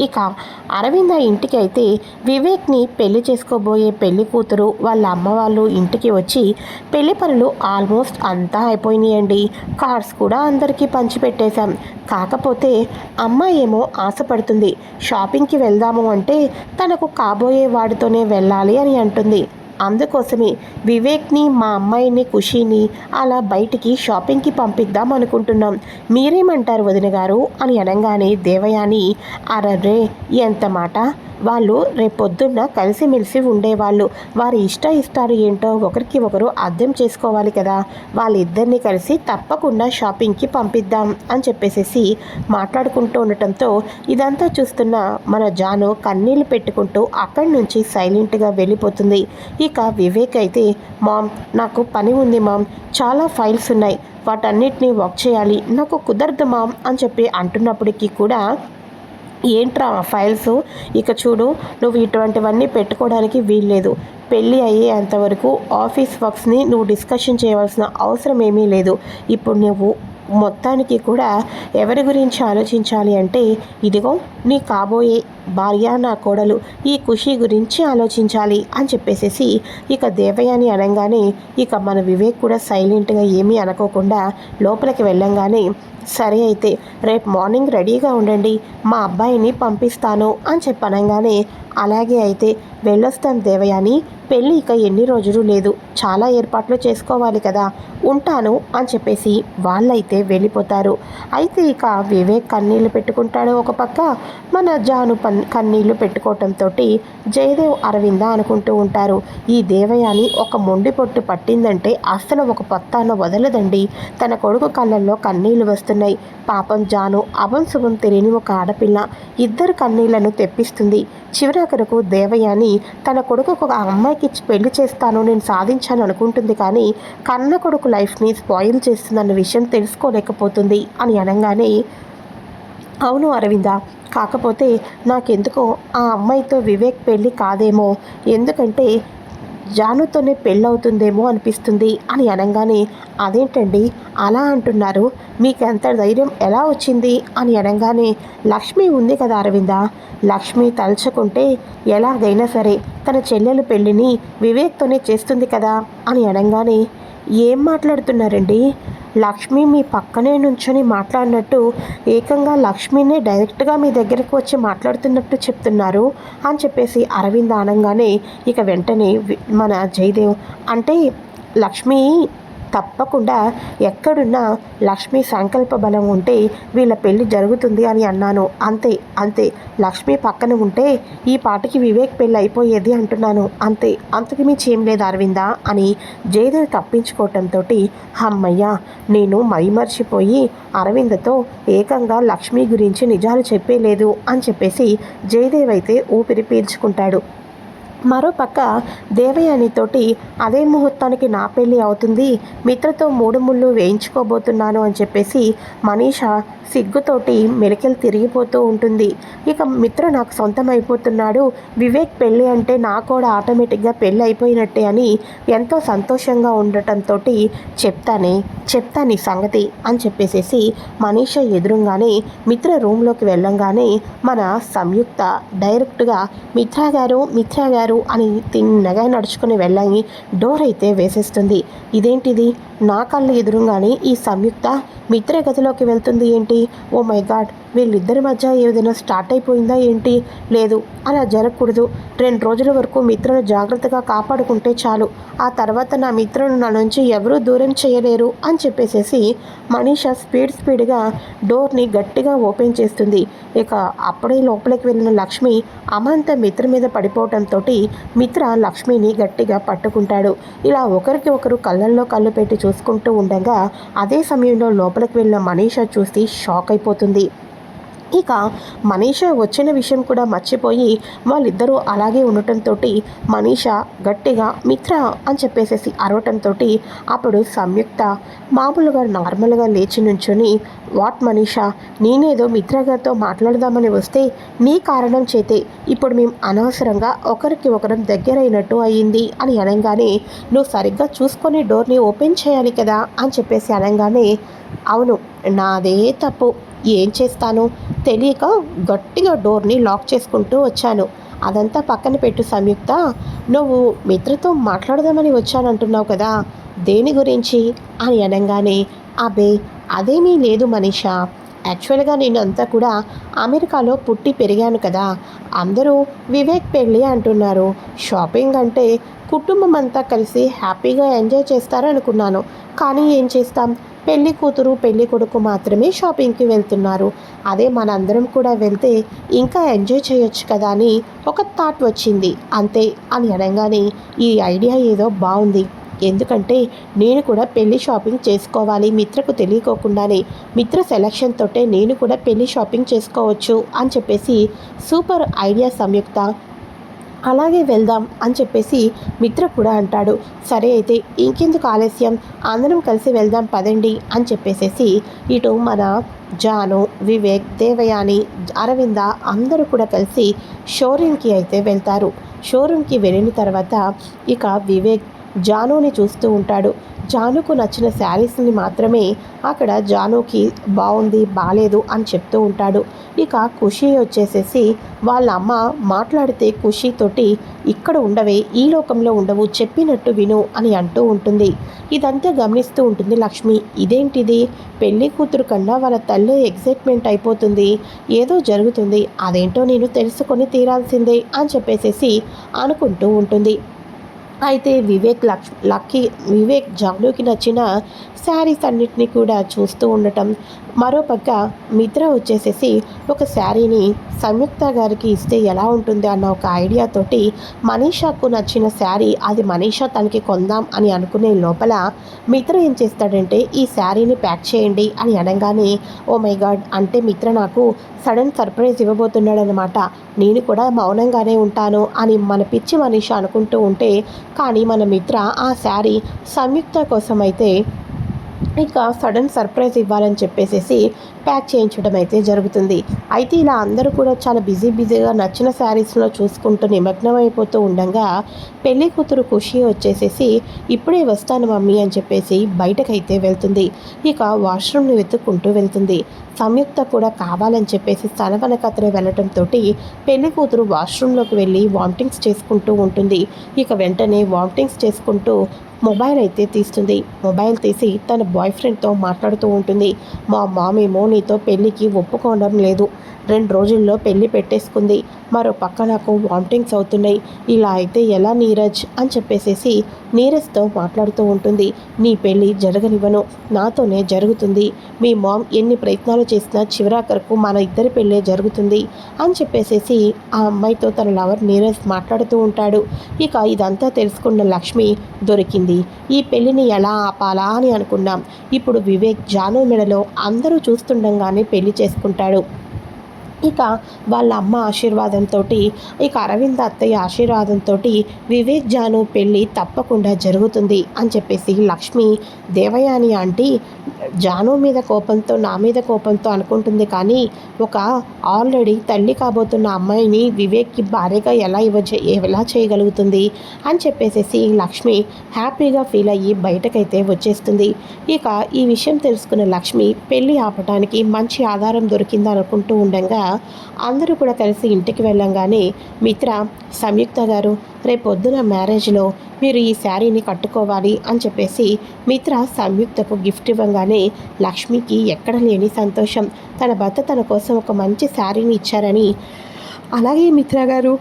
ఇక అరవింద ఇంటికి అయితే వివేక్ని పెళ్ళి చేసుకోబోయే పెళ్ళి కూతురు వాళ్ళ అమ్మ వాళ్ళు ఇంటికి వచ్చి పెళ్ళి పనులు ఆల్మోస్ట్ అంతా అయిపోయినాయండి. కార్డ్స్ కూడా అందరికీ పంచిపెట్టేశాం. కాకపోతే అమ్మ ఏమో ఆశపడుతుంది. షాపింగ్కి వెళ్దాము అంటే తనకు కాబోయే వాడితోనే వెళ్ళాలి అని అంటుంది. అందుకోసమే వివేక్ని మా అమ్మాయిని ఖుషీని అలా బయటికి షాపింగ్కి పంపిద్దాం అనుకుంటున్నాం. మీరేమంటారు వదిన గారు? అని అనగానే దేవయాని అరరే ఎంత మాట? వాళ్ళు రేపొద్దున్న కలిసిమెలిసి ఉండేవాళ్ళు. వారి ఇష్ట ఇష్టాలు ఏంటో ఒకరికి ఒకరు అర్థం చేసుకోవాలి కదా. వాళ్ళిద్దరిని కలిసి తప్పకుండా షాపింగ్కి పంపిద్దాం అని చెప్పేసేసి మాట్లాడుకుంటూ ఉండటంతో ఇదంతా చూస్తున్న మన జాను కన్నీళ్ళు పెట్టుకుంటూ అక్కడి నుంచి సైలెంట్గా వెళ్ళిపోతుంది. ఇక వివేక్ అయితే మామ్ నాకు పని ఉంది మామ్. చాలా ఫైల్స్ ఉన్నాయి. వాటన్నిటిని వర్క్ చేయాలి. నాకు కుదరదు మామ్ అని చెప్పి అంటున్నప్పటికీ కూడా ఏంట్రా ఫైల్స్? ఇక చూడు నువ్వు ఇటువంటివన్నీ పెట్టుకోవడానికి వీల్లేదు. పెళ్ళి అయ్యేంతవరకు ఆఫీస్ వర్క్స్ని నువ్వు డిస్కషన్ చేయవలసిన అవసరం ఏమీ లేదు. ఇప్పుడు నువ్వు మొత్తానికి కూడా ఎవరి గురించి ఆలోచించాలి అంటే ఇదిగో నీ కాబోయే భార్య నా కోడలు ఈ ఖుషి గురించి ఆలోచించాలి అని చెప్పేసేసి ఇక దేవయాని అనగానే ఇక మన వివేక్ కూడా సైలెంట్గా ఏమీ అనుకోకుండా లోపలికి వెళ్ళంగానే సరే అయితే రేపు మార్నింగ్ రెడీగా ఉండండి మా అబ్బాయిని పంపిస్తాను అని చెప్పనగానే అలాగే అయితే వెళ్ళొస్తాం దేవయాని పెళ్ళి ఇక ఎన్ని రోజులు లేదు చాలా ఏర్పాట్లు చేసుకోవాలి కదా ఉంటాను అని చెప్పేసి వాళ్ళైతే వెళ్ళిపోతారు. అయితే ఇక వివేక్ కన్నీళ్ళు పెట్టుకుంటాడు ఒక పక్క మన జాను కన్ కన్నీళ్ళు పెట్టుకోవటంతో జయదేవ్ అరవింద అనుకుంటూ ఉంటారు. ఈ దేవయాని ఒక మొండి పొట్టు పట్టిందంటే అసలు ఒక పొత్తాన వదలదండి. తన కొడుకు కళ్ళల్లో కన్నీళ్ళు వస్తున్నాయి. పాపం జాను అభంశుభం తెలియని ఒక ఆడపిల్ల ఇద్దరు కన్నీళ్ళను తెప్పిస్తుంది. చివరకరకు దేవయాని తన కొడుకు ఒక అమ్మాయికి పెళ్ళి చేస్తాను నేను సాధించాను అనుకుంటుంది కానీ కన్న కొడుకు లైఫ్ని స్పాయిల్ చేస్తుందన్న విషయం తెలుసుకోలేకపోతుంది అని అనగానే అవును అరవింద. కాకపోతే నాకెందుకో ఆ అమ్మాయితో వివేక్ పెళ్ళి కాదేమో. ఎందుకంటే జానుతోనే పెళ్ళవుతుందేమో అనిపిస్తుంది అని అనగానే అదేంటండి? అలా అంటున్నారు. మీకు ఎంత ధైర్యం ఎలా వచ్చింది? అని అనగానే లక్ష్మి ఉంది కదా అరవింద. లక్ష్మి తలుచుకుంటే ఎలాగైనా సరే తన చెల్లెలు పెళ్ళిని వివేక్తోనే చేస్తుంది కదా. అని అనగానే ఏం మాట్లాడుతున్నారండి? లక్ష్మి మీ పక్కనే నుంచొని మాట్లాడినట్టు ఏకంగా లక్ష్మినే డైరెక్ట్గా మీ దగ్గరకు వచ్చి మాట్లాడుతున్నట్టు చెప్తున్నారు అని చెప్పేసి అరవింద్ ఆనంగానే ఇక వెంటనే మన జయదేవ్ అంటే లక్ష్మి తప్పకుండా ఎక్కడున్నా లక్ష్మి సంకల్ప బలం ఉంటే వీళ్ళ పెళ్ళి జరుగుతుంది అని అన్నాను. అంతే అంతే. లక్ష్మి పక్కన ఉంటే ఈ పాటికి వివేక్ పెళ్ళి అయిపోయేది అంటున్నాను. అంతే అంతకు మించి ఏం లేదు అరవిందా అని జయదేవ్ తప్పించుకోవటంతో అమ్మయ్య నేను మైమర్చిపోయి అరవిందతో ఏకంగా లక్ష్మి గురించి నిజాలు చెప్పేలేదు అని చెప్పేసి జయదేవ్ అయితే ఊపిరి పీల్చుకుంటాడు. మరోపక్క దేవయానితోటి అదే ముహూర్తానికి నా పెళ్ళి అవుతుంది. మిత్రతో మూడు ముళ్ళు వేయించుకోబోతున్నాను అని చెప్పేసి మనీష సిగ్గుతోటి మెలికలు తిరిగిపోతూ ఉంటుంది. ఇక మిత్ర నాకు సొంతం అయిపోతున్నాడు వివేక్ పెళ్ళి అంటే నా కూడా ఆటోమేటిక్గా పెళ్ళి అయిపోయినట్టే అని ఎంతో సంతోషంగా ఉండటంతో చెప్తానే చెప్తాను సంగతి అని చెప్పేసేసి మనీష ఎదురుగానే మిత్ర రూమ్లోకి వెళ్ళంగానే మన సంయుక్త డైరెక్ట్గా మిత్రా గారు మిత్రా గారు అని తిన్నగా నడుచుకుని వెళ్ళాయి. డోర్ అయితే వేసేస్తుంది. ఇదేంటిది? నా కళ్ళు ఎదురుగానే ఈ సంయుక్త మిత్ర గదిలోకి వెళ్తుంది ఏంటి? Oh my god! వీళ్ళిద్దరి మధ్య ఏదైనా స్టార్ట్ అయిపోయిందా ఏంటి? లేదు. అలా జరగకూడదు. రెండు రోజుల వరకు మిత్రను జాగ్రత్తగా కాపాడుకుంటే చాలు. ఆ తర్వాత నా మిత్రను నా నుంచి ఎవరూ దూరం చేయలేరు అని చెప్పేసేసి మనీష స్పీడ్ స్పీడ్గా డోర్ని గట్టిగా ఓపెన్ చేస్తుంది. ఇక అప్పుడే లోపలికి వెళ్ళిన లక్ష్మి అమంత మిత్ర మీద పడిపోవడంతో మిత్ర లక్ష్మిని గట్టిగా పట్టుకుంటాడు. ఇలా ఒకరికి ఒకరు కళ్ళల్లో కళ్ళు పెట్టి చూసుకుంటూ ఉండగా అదే సమయంలో లోపలికి వెళ్ళిన మనీష చూసి షాక్ అయిపోతుంది. ఇక మనీష వచ్చిన విషయం కూడా మర్చిపోయి వాళ్ళిద్దరూ అలాగే ఉండటంతో మనీష గట్టిగా మిత్ర అని చెప్పేసేసి అరవటంతో అప్పుడు సంయుక్త మామూలుగా నార్మల్గా లేచి నుంచొని వాట్ మనీషా నేనేదో మిత్ర గారితో మాట్లాడదామని వస్తే నీ కారణం చేతే ఇప్పుడు మేము అనవసరంగా ఒకరికి ఒకరం దగ్గరైనట్టు అయ్యింది అని అనగానే నువ్వు సరిగ్గా చూసుకొని డోర్ని ఓపెన్ చేయాలి కదా అని చెప్పేసి అనగానే అవును నాదే తప్పు. ఏం చేస్తాను తెలియక గట్టిగా డోర్ని లాక్ చేసుకుంటూ వచ్చాను. అదంతా పక్కన పెట్టు సంయుక్త. నువ్వు మిత్రతో మాట్లాడదామని వచ్చానంటున్నావు కదా దేని గురించి? అని అనగానే అబే అదేమీ లేదు మనీషా. యాక్చువల్గా నేను అంతా కూడా అమెరికాలో పుట్టి పెరిగాను కదా అందరూ వివేక్ పెళ్ళి అంటున్నారు. షాపింగ్ అంటే కుటుంబం అంతా కలిసి హ్యాపీగా ఎంజాయ్ చేస్తారనుకున్నాను. కానీ ఏం చేస్తాం? పెళ్ళి కూతురు పెళ్ళి కొడుకు మాత్రమే షాపింగ్కి వెళ్తున్నారు. అదే మనందరం కూడా వెళ్తే ఇంకా ఎంజాయ్ చేయొచ్చు కదా అని ఒక థాట్ వచ్చింది. అంతే అని అనగానే ఈ ఐడియా ఏదో బాగుంది. ఎందుకంటే నేను కూడా పెళ్ళి షాపింగ్ చేసుకోవాలి మిత్రకు తెలియకోకుండానే మిత్ర సెలక్షన్ తోటే నేను కూడా పెళ్ళి షాపింగ్ చేసుకోవచ్చు అని చెప్పేసి సూపర్ ఐడియా సంయుక్త అలాగే వెళ్దాం అని చెప్పేసి మిత్ర కూడా అంటాడు. సరే అయితే ఇంకెందుకు ఆలస్యం? అందరం కలిసి వెళ్దాం పదండి అని చెప్పేసేసి ఇటు మన జాను వివేక్ దేవయాని అరవింద అందరూ కూడా కలిసి షోరూమ్కి అయితే వెళ్తారు. షోరూమ్కి వెళ్ళిన తర్వాత ఇక వివేక్ జానుని చూస్తూ ఉంటాడు. జానుకు నచ్చిన శారీస్ని మాత్రమే అక్కడ జానుకి బాగుంది బాగాలేదు అని చెప్తూ ఉంటాడు. ఇక ఖుషి వచ్చేసేసి వాళ్ళ అమ్మ మాట్లాడితే ఖుషితోటి ఇక్కడ ఉండవే ఈ లోకంలో ఉండవు చెప్పినట్టు విను అని అంటూ ఉంటుంది. ఇదంతా గమనిస్తూ ఉంటుంది లక్ష్మి. ఇదేంటిది? పెళ్ళి కూతురు కన్నా వాళ్ళ తల్లి ఎగ్జైట్మెంట్ అయిపోతుంది. ఏదో జరుగుతుంది. అదేంటో నేను తెలుసుకొని తీరాల్సిందే అని చెప్పేసేసి అనుకుంటూ ఉంటుంది. అయితే వివేక్ లక్ష్ లక్కీ వివేక్ జానుకి నచ్చిన శారీస్ అన్నిటినీ కూడా చూస్తూ ఉండటం మరోపక్క మిత్ర వచ్చేసేసి ఒక శారీని సంయుక్త గారికి ఇస్తే ఎలా ఉంటుంది అన్న ఒక ఐడియాతోటి మనీషాకు నచ్చిన శారీ అది మనీషా తనకి కొందాం అని అనుకునే లోపల మిత్ర ఏం చేస్తాడంటే ఈ శారీని ప్యాక్ చేయండి అని అనగానే ఓ మై గాడ్ అంటే మిత్ర నాకు సడన్ సర్ప్రైజ్ ఇవ్వబోతున్నాడనమాట నేను కూడా మౌనంగానే ఉంటాను అని మన పిచ్చి మనీష అనుకుంటూ ఉంటే కానీ మన మిత్ర ఆ శారీ సంయుక్త కోసం అయితే ఇక సడన్ సర్ప్రైజ్ ఇవ్వాలని చెప్పేసేసి ప్యాక్ చేయించడం అయితే జరుగుతుంది. అయితే ఇలా అందరూ కూడా చాలా బిజీ బిజీగా నచ్చిన శారీస్లో చూసుకుంటూ నిమగ్నం అయిపోతూ ఉండగా పెళ్ళి కూతురు ఖుషి వచ్చేసేసి ఇప్పుడే వస్తాను మమ్మీ అని చెప్పేసి బయటకైతే వెళ్తుంది. ఇక వాష్రూమ్ని వెతుక్కుంటూ వెళ్తుంది. సంయుక్త కూడా కావాలని చెప్పేసి వెనకత్రే వెళ్ళటంతో పెళ్ళి కూతురు వాష్రూమ్లోకి వెళ్ళి వామిటింగ్స్ చేసుకుంటూ ఉంటుంది. ఇక వెంటనే వామిటింగ్స్ చేసుకుంటూ మొబైల్ అయితే తీస్తుంది. మొబైల్ తీసి తన బాయ్ ఫ్రెండ్తో మాట్లాడుతూ ఉంటుంది. మా మామేమో మీతో పెళ్ళికి ఒప్పుకోవడం లేదు. రెండు రోజుల్లో పెళ్ళి పెట్టేసుకుంది. మరో పక్క నాకు వామిటింగ్స్ అవుతున్నాయి. ఇలా అయితే ఎలా నీరజ్? అని చెప్పేసేసి నీరజ్తో మాట్లాడుతూ ఉంటుంది. నీ పెళ్ళి జరగనివ్వను. నాతోనే జరుగుతుంది. మీ మామ్ ఎన్ని ప్రయత్నాలు చేసినా చివరాఖరకు మన ఇద్దరి పెళ్ళే జరుగుతుంది అని చెప్పేసేసి ఆ అమ్మాయితో తన లవర్ నీరజ్ మాట్లాడుతూ ఉంటాడు. ఇక ఇదంతా తెలుసుకున్న లక్ష్మి దొరికింది. ఈ పెళ్ళిని ఎలా ఆపాలా అని అనుకున్నాం. ఇప్పుడు వివేక్ జాను మెడలో అందరూ చూస్తుండగానే పెళ్ళి చేసుకుంటాడు. ఇక వాళ్ళ అమ్మ ఆశీర్వాదంతో ఇక అరవింద్ అత్తయ్య ఆశీర్వాదంతో వివేక్ జాను పెళ్ళి తప్పకుండా జరుగుతుంది అని చెప్పేసి లక్ష్మి దేవయాని ఆంటీ జాను మీద కోపంతో నా మీద కోపంతో అనుకుంటుంది. కానీ ఒక ఆల్రెడీ తల్లి కాబోతున్న అమ్మాయిని వివేక్కి భార్యగా ఎలా ఇవ్వ ఎలా చేయగలుగుతుంది అని చెప్పేసేసి లక్ష్మి హ్యాపీగా ఫీల్ అయ్యి బయటకైతే వచ్చేస్తుంది. ఇక ఈ విషయం తెలుసుకున్న లక్ష్మి పెళ్ళి ఆపటానికి మంచి ఆధారం దొరికింది అనుకుంటూ ఉండగా అందరూ కూడా కలిసి ఇంటికి వెళ్ళంగానే మిత్ర సంయుక్త గారు రేపొద్దున మ్యారేజ్లో మీరు ఈ శారీని కట్టుకోవాలి అని చెప్పేసి మిత్ర సంయుక్తకు గిఫ్ట్ ఇవ్వగానే లక్ష్మికి ఎక్కడ లేని సంతోషం. తన భర్త తన కోసం ఒక మంచి శారీని ఇచ్చారని. అలాగే మిత్ర గారు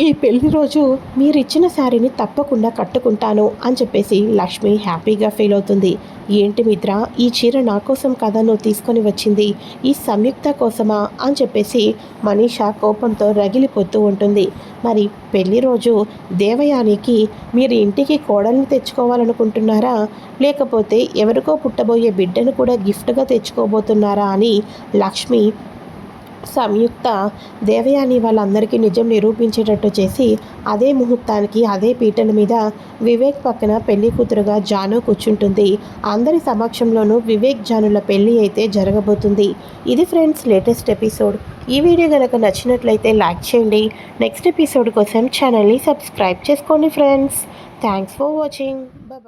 ఈ పెళ్ళి రోజు మీరు ఇచ్చిన శారీని తప్పకుండా కట్టుకుంటాను అని చెప్పేసి లక్ష్మి హ్యాపీగా ఫీల్ అవుతుంది. ఏంటి మిత్ర ఈ చీర నా కోసం కదా నువ్వు తీసుకొని వచ్చింది? ఈ సంయుక్త కోసమా? అని చెప్పేసి మనీషా కోపంతో రగిలిపోతూ ఉంటుంది. మరి పెళ్ళి రోజు దేవయానికి మీరు ఇంటికి కోడల్ని తెచ్చుకోవాలనుకుంటున్నారా? లేకపోతే ఎవరికో పుట్టబోయే బిడ్డను కూడా గిఫ్ట్గా తెచ్చుకోబోతున్నారా అని లక్ష్మి సంయుక్త దేవయాని వాళ్ళందరికీ నిజం నిరూపించేటట్టు చేసి అదే ముహూర్తానికి అదే పీటల మీద వివేక్ పక్కన పెళ్ళి కూతురుగా జాను కూర్చుంటుంది. అందరి సమక్షంలోనూ వివేక్ జానుల పెళ్ళి అయితే జరగబోతుంది. ఇది ఫ్రెండ్స్ లేటెస్ట్ ఎపిసోడ్. ఈ వీడియో కనుక నచ్చినట్లయితే లైక్ చేయండి. నెక్స్ట్ ఎపిసోడ్ కోసం ఛానల్ని సబ్స్క్రైబ్ చేసుకోండి friends. Thanks for watching. Bye